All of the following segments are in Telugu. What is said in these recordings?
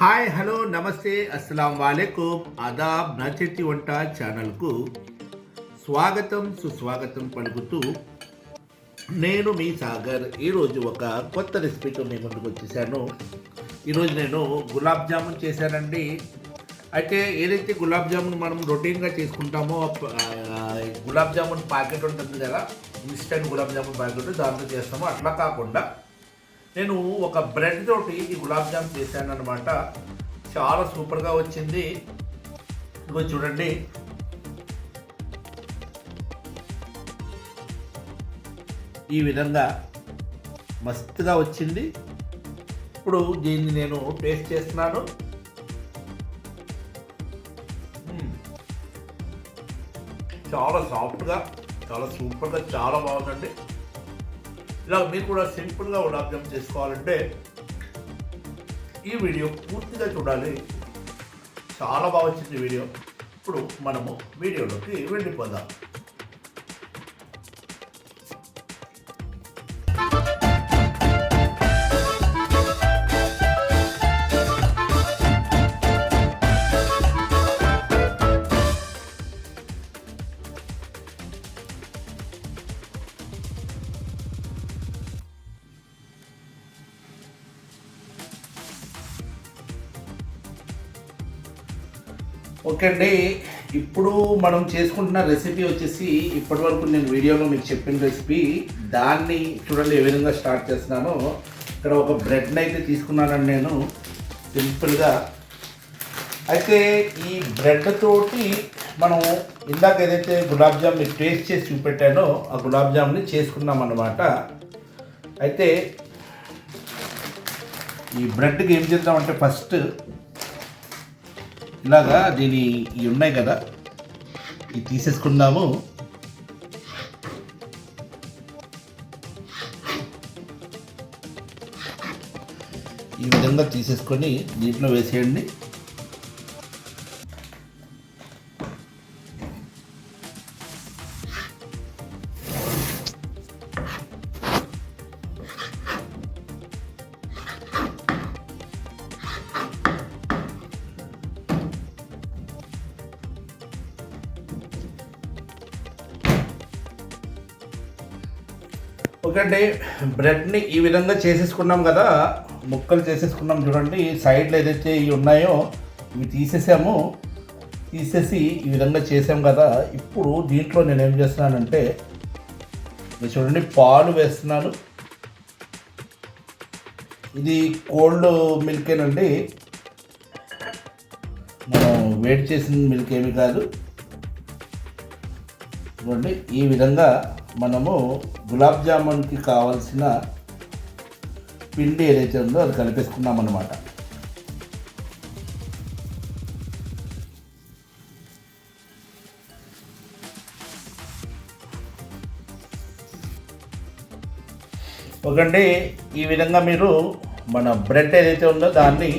హాయ్ హలో నమస్తే అస్సలం వాలేకుమ్ ఆదాబ్ నా వంట ఛానల్కు స్వాగతం సుస్వాగతం పలుకుతూ నేను మీ సాగర్. ఈరోజు ఒక కొత్త రెసిపీతో మీ ముందుకు వచ్చేసాను. ఈరోజు నేను గులాబ్ జామున్ చేశానండి. అయితే ఏదైతే గులాబ్ జామున్ మనం రొటీన్గా చేసుకుంటామో గులాబ్ జామున్ ప్యాకెట్ ఉంటుంది కదా ఇన్స్టెంట్ గులాబ్ జామున్ ప్యాకెట్ దాంట్లో చేస్తామో అట్లా కాకుండా నేను ఒక బ్రెడ్ తోటి ఈ గులాబ్ జామ్ చేశాను అనమాట చాలా సూపర్గా వచ్చింది. ఇదిగో చూడండి. ఈ విధంగా మస్తుగా వచ్చింది. ఇప్పుడు దీన్ని నేను టేస్ట్ చేస్తున్నాను. చాలా సాఫ్ట్గా చాలా సూపర్గా చాలా బాగుందండి. ఇలా మీరు కూడా సింపుల్గా గులాబ్ జామ్ చేసుకోవాలంటే ఈ వీడియో పూర్తిగా చూడాలి. చాలా బాగా వచ్చింది వీడియో. ఇప్పుడు మనము వీడియోలోకి వెళ్ళిపోదాం. ఓకే అండి. ఇప్పుడు మనం చేసుకుంటున్న రెసిపీ వచ్చేసి ఇప్పటి వరకు నేను వీడియోలో మీకు చెప్పిన రెసిపీ దాన్ని చూడండి ఏ విధంగా స్టార్ట్ చేస్తున్నానో. ఇక్కడ ఒక బ్రెడ్ని అయితే తీసుకున్నానండి నేను. సింపుల్గా అయితే ఈ బ్రెడ్ తోటి మనం ఇందాక ఏదైతే గులాబ్ జామ్ని టేస్ట్ చేసి చూపెట్టానో ఆ గులాబ్ జామ్ని చేసుకున్నాం అన్నమాట. అయితే ఈ బ్రెడ్కి ఏం చేద్దామంటే ఫస్ట్ ఇలాగా దీని ఇవి ఉన్నాయి కదా. ఇవి తీసేసుకుందాము. ఈ విధంగా తీసేసుకొని దీంట్లో వేసేయండి. ఓకే అండి బ్రెడ్ని ఈ విధంగా చేసేసుకున్నాం కదా ముక్కలు చేసేసుకున్నాం చూడండి సైడ్లో ఏదైతే ఇవి ఉన్నాయో ఇవి తీసేసాము. తీసేసి ఈ విధంగా చేసాం కదా. ఇప్పుడు దీంట్లో నేను ఏం చేస్తున్నానంటే ఇది చూడండి పాలు వేస్తున్నాను. ఇది కోల్డ్ మిల్కేనండి. మనం వేడి చేసిన మిల్క్ ఏమి కాదు. చూడండి ఈ విధంగా మనము గులాబ్ జామున్కి కావాల్సిన పిండి ఏదైతే ఉందో అది కలిపేసుకున్నాం అన్నమాట ఒకండి ఈ విధంగా మీరు మన బ్రెడ్ ఏదైతే ఉందో దాన్ని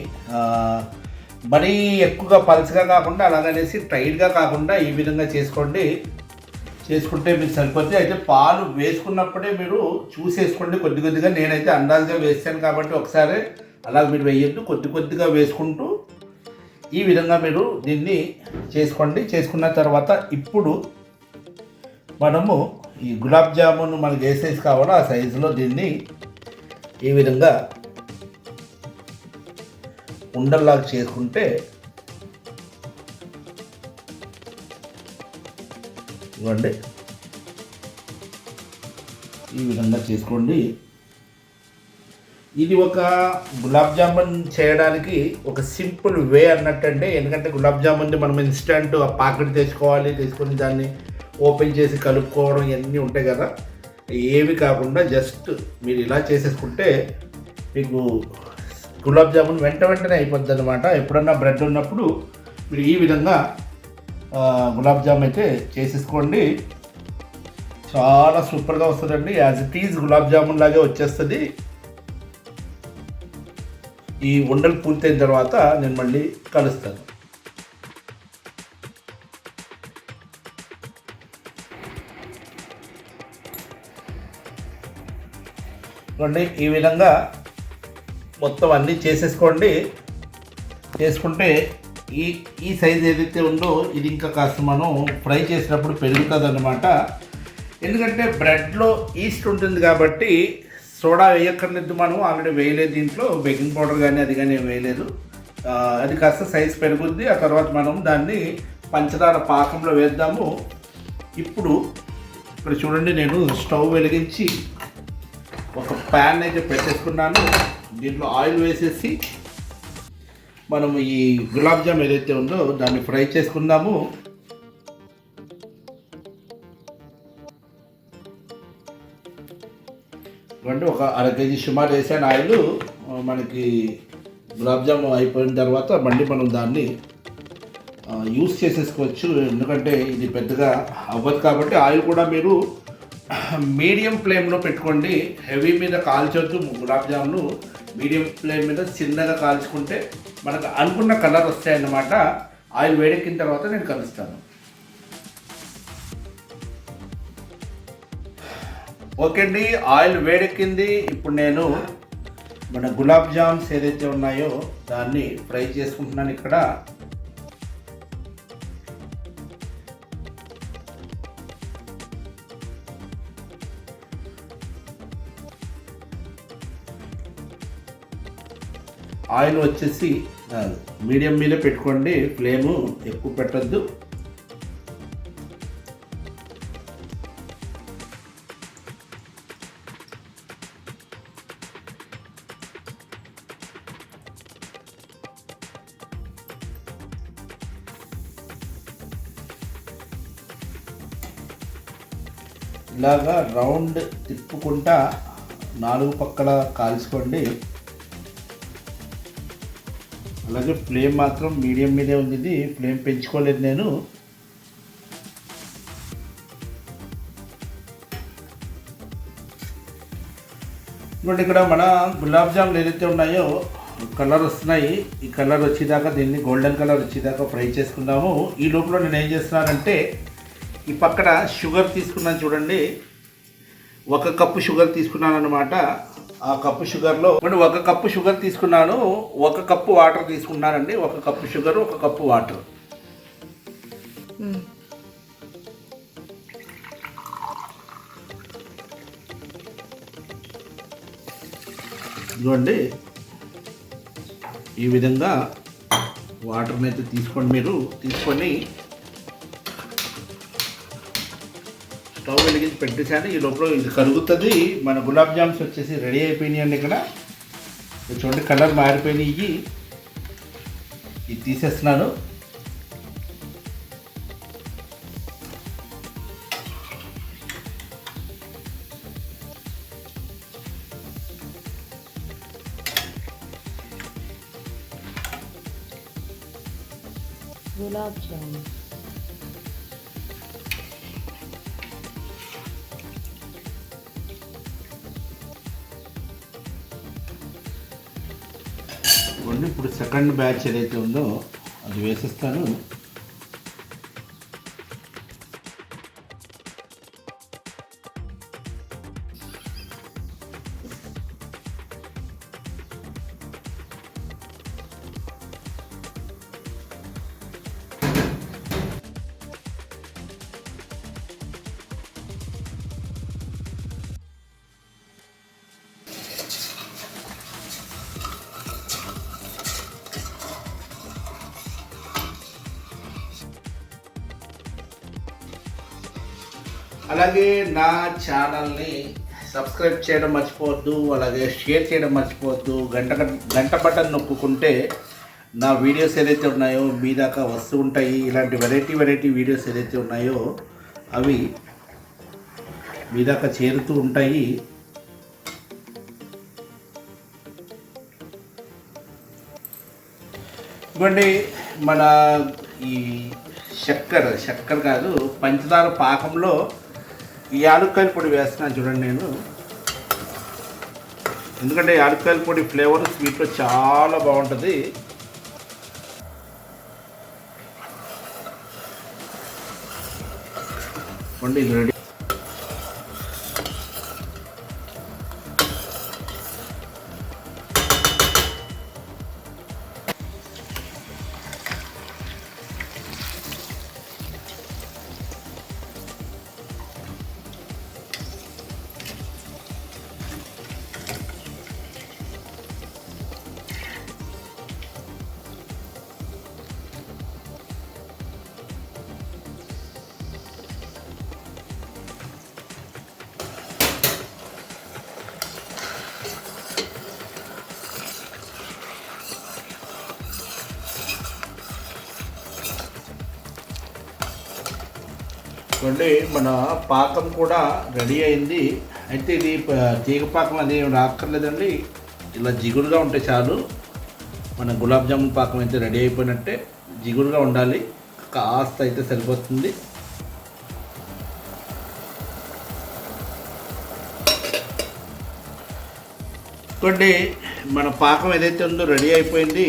మరీ ఎక్కువగా పలుచగా కాకుండా అలాగనేసి టైట్గా కాకుండా ఈ విధంగా చేసుకోండి. చేసుకుంటే మీకు సరిపోతుంది. అయితే పాలు వేసుకున్నప్పుడే మీరు చూసేసుకోండి. కొద్ది కొద్దిగా నేనైతే అందాజుగా వేసాను కాబట్టి ఒకసారి అలా మీరు వేయద్దు. కొద్ది కొద్దిగా వేసుకుంటూ ఈ విధంగా మీరు దీన్ని చేసుకోండి. చేసుకున్న తర్వాత ఇప్పుడు మనము ఈ గులాబ్ జామున్ మనకి ఏ సైజు కావాలో ఆ సైజులో దీన్ని ఈ విధంగా ఉండల్లాగా చేసుకుంటే ఇవ్వండి. ఈ విధంగా చేసుకోండి. ఇది ఒక గులాబ్ జామున్ చేయడానికి ఒక సింపుల్ వే అన్నట్టండి. ఎందుకంటే గులాబ్ జామున్ మనం ఇన్స్టంట్ ఆ పాకెట్ తెచ్చుకోవాలి తీసుకొని దాన్ని ఓపెన్ చేసి కలుపుకోవడం ఇవన్నీ ఉంటాయి కదా. ఏవి కాకుండా జస్ట్ మీరు ఇలా చేసేసుకుంటే మీకు గులాబ్ జామున్ వెంట వెంటనే అయిపోద్ది అనమాట ఎప్పుడన్నా బ్రెడ్ ఉన్నప్పుడు మీరు ఈ విధంగా గులాబ్ జామ్ అయితే చేసేసుకోండి. చాలా సూపర్గా వస్తుందండి. As it is gulab jamun లాగే వచ్చేస్తుంది. ఈ ఉండలు పూర్తయిన తర్వాత నేను మళ్ళీ కలుస్తాను. చూడండి ఈ విధంగా మొత్తం అన్నీ చేసేసుకోండి. చేసుకుంటే ఈ ఈ సైజ్ ఏదైతే ఉందో ఇది ఇంకా కాస్త మనం ఫ్రై చేసినప్పుడు పెరుగుతుందన్నమాట. ఎందుకంటే బ్రెడ్లో ఈస్ట్ ఉంటుంది కాబట్టి సోడా వేయక్కర్లేదు మనం ఆల్రెడీ వేయలేదు దీంట్లో. బేకింగ్ పౌడర్ కానీ అది కానీ వేయలేదు. అది కాస్త సైజ్ పెరుగుద్ది. ఆ తర్వాత మనం దాన్ని పంచదార పాకంలో వేద్దాము. ఇప్పుడు ఇక్కడ చూడండి నేను స్టవ్ వెలిగించి ఒక ప్యాన్ అయితే పెట్టేసుకున్నాను. దీంట్లో ఆయిల్ వేసేసి మనం ఈ గులాబ్ జామ్ ఏదైతే ఉందో దాన్ని ఫ్రై చేసుకుందాము. అంటే ఒక అర కేజీ సుమారు వేసాను ఆయిల్ మనకి గులాబ్ జామ్ అయిపోయిన తర్వాత మళ్ళీ మనం దాన్ని యూస్ చేసేసుకోవచ్చు. ఎందుకంటే ఇది పెద్దగా అవ్వదు కాబట్టి ఆయిల్ కూడా మీరు మీడియం ఫ్లేమ్లో పెట్టుకోండి. హెవీ మీద కాల్చొద్దు గులాబ్ జామ్ను. మీడియం ఫ్లేమ్ మీద చిన్నగా కాల్చుకుంటే మనకు అనుకున్న కలర్ వస్తాయన్నమాట. ఆయిల్ వేడెక్కిన తర్వాత నేను కలుస్తాను. ఓకే అండి ఆయిల్ వేడెక్కింది. ఇప్పుడు నేను మన గులాబ్ జామ్స్ ఏదైతే ఉన్నాయో దాన్ని ఫ్రై చేసుకుంటున్నాను ఇక్కడ. ఆయిల్ వచ్చేసి మీడియం మీద పెట్టుకోండి ఫ్లేము ఎక్కువ పెట్టద్దు. ఇలాగా రౌండ్ తిప్పుకుంటా నాలుగు పక్కల కాల్చుకోండి. అలాగే ఫ్లేమ్ మాత్రం మీడియం మీదే ఉంది. ఇది ఫ్లేమ్ పెంచుకోలేదు నేను. ఇప్పుడు ఇక్కడ మన గులాబ్ జాములు ఏదైతే ఉన్నాయో కలర్ వస్తున్నాయి. ఈ కలర్ వచ్చేదాకా దీన్ని గోల్డెన్ కలర్ వచ్చేదాకా ఫ్రై చేసుకుందాము. ఈ లోపల నేను ఏం చేస్తున్నానంటే ఈ పక్కన షుగర్ తీసుకున్నాను చూడండి. ఒక కప్పు షుగర్ తీసుకున్నాను అనమాట ఆ కప్పు షుగర్లో. ఇప్పుడు ఒక కప్పు షుగర్ తీసుకున్నాను ఒక కప్పు వాటర్ తీసుకున్నానండి ఒక కప్పు షుగర్ ఒక కప్పు వాటర్. ఇదిగోండి. ఈ విధంగా వాటర్ని అయితే తీసుకోండి మీరు. తీసుకొని స్టవ్ వెలిగించి పెట్టేశాను. ఈ లోపల ఇది కరుగుతుంది. మన గులాబ్ జామ్స్ వచ్చేసి రెడీ అయిపోయినాయండి ఇక్కడ. చూడండి కలర్ మారిపోయినాయి. ఇవి ఇది తీసేస్తున్నాను. గులాబ్ జామున్ ఇవన్నీ ఇప్పుడు సెకండ్ బ్యాచ్ ఏదైతే ఉందో అది వేసేస్తాను. అలాగే నా ఛానల్ని సబ్స్క్రైబ్ చేయడం మర్చిపోవద్దు అలాగే షేర్ చేయడం మర్చిపోవద్దు. గంట గంట బటన్ నొక్కుకుంటే నా వీడియోస్ ఏదైతే ఉన్నాయో మీ దాకా వస్తూ ఉంటాయి. ఇలాంటి వెరైటీ వెరైటీ వీడియోస్ ఏదైతే ఉన్నాయో అవి మీ దాకా చేరుతూ ఉంటాయి. ఇవ్వండి మన ఈ చక్కెర చక్కెర కాదు పంచదార పాకంలో ఈ యాలక్కాయల పొడి వేస్తున్నాను చూడండి నేను. ఎందుకంటే యాలక్కాయల పొడి ఫ్లేవర్ స్వీట్లో చాలా బాగుంటుంది. ఇది రెడీ. చూడండి మన పాకం కూడా రెడీ అయింది. అయితే ఇది తీగ పాకం అది రాక్కర్లేదండి. ఇలా జిగురుగా ఉంటే చాలు. మన గులాబ్ జామున్ పాకం అయితే రెడీ అయిపోయినట్టే జిగురుగా ఉండాలి. కాస్త అయితే సరిపోతుంది. చూడండి మన పాకం ఏదైతే ఉందో రెడీ అయిపోయింది.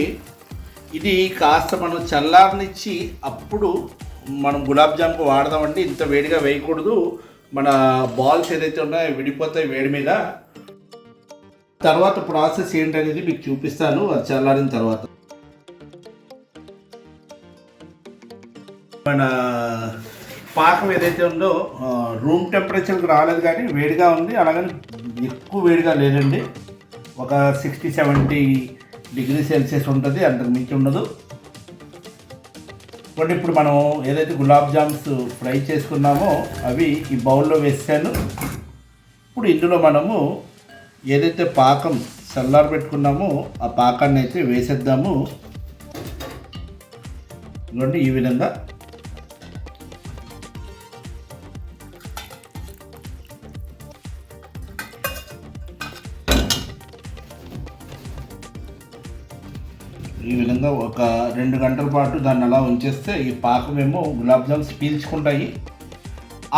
ఇది కాస్త మనం చల్లారనిచ్చి అప్పుడు మనం గులాబ్ జామ్కు వాడదామండి ఇంత వేడిగా వేయకూడదు. మన బాల్స్ ఏదైతే ఉన్నాయో విడిపోతాయి వేడి మీద. తర్వాత ప్రాసెస్ ఏంటనేది మీకు చూపిస్తాను. అది చల్లారిన తర్వాత. మన పాకం ఏదైతే ఉందో రూమ్ టెంపరేచర్కి రాలేదు కానీ వేడిగా ఉంది. అలాగని ఎక్కువ వేడిగా లేదండి. ఒక సిక్స్టీ సెవెంటీ డిగ్రీ సెల్సియస్ ఉంటుంది. అంతకు మించి ఉండదు. ఇప్పుడు ఇప్పుడు మనం ఏదైతే గులాబ్ జామ్స్ ఫ్రై చేసుకున్నామో అవి ఈ బౌల్లో వేసాను. ఇప్పుడు ఇందులో మనము ఏదైతే పాకం చల్లారి పెట్టుకున్నామో ఆ పాకాన్ని అయితే వేసేద్దాము. చూడండి ఈ విధంగా ఈ విధంగా ఒక రెండు గంటల పాటు దాన్ని అలా ఉంచేస్తే ఈ పాకమేమో గులాబ్ జామ్స్ పీల్చుకుంటాయి.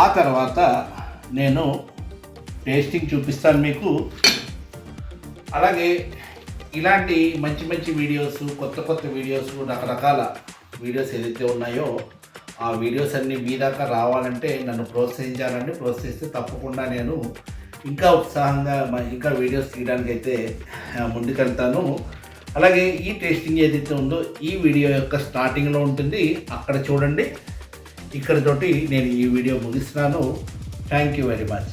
ఆ తర్వాత నేను టేస్టింగ్ చూపిస్తాను మీకు. అలాగే ఇలాంటి మంచి మంచి వీడియోస్ కొత్త కొత్త వీడియోస్ రకరకాల వీడియోస్ ఏదైతే ఉన్నాయో ఆ వీడియోస్ అన్నీ మీ దాకా రావాలంటే నన్ను ప్రోత్సహించాలండి. ప్రోత్సహిస్తే తప్పకుండా నేను ఇంకా ఉత్సాహంగా ఇంకా వీడియోస్ తీయడానికి అయితే ముందుకెళ్తాను. అలాగే ఈ టేస్టింగ్ ఏదైతే ఉందో ఈ వీడియో యొక్క స్టార్టింగ్లో ఉంటుంది. అక్కడ చూడండి. ఇక్కడతోటి నేను ఈ వీడియో ముగిస్తున్నాను. Thank you very much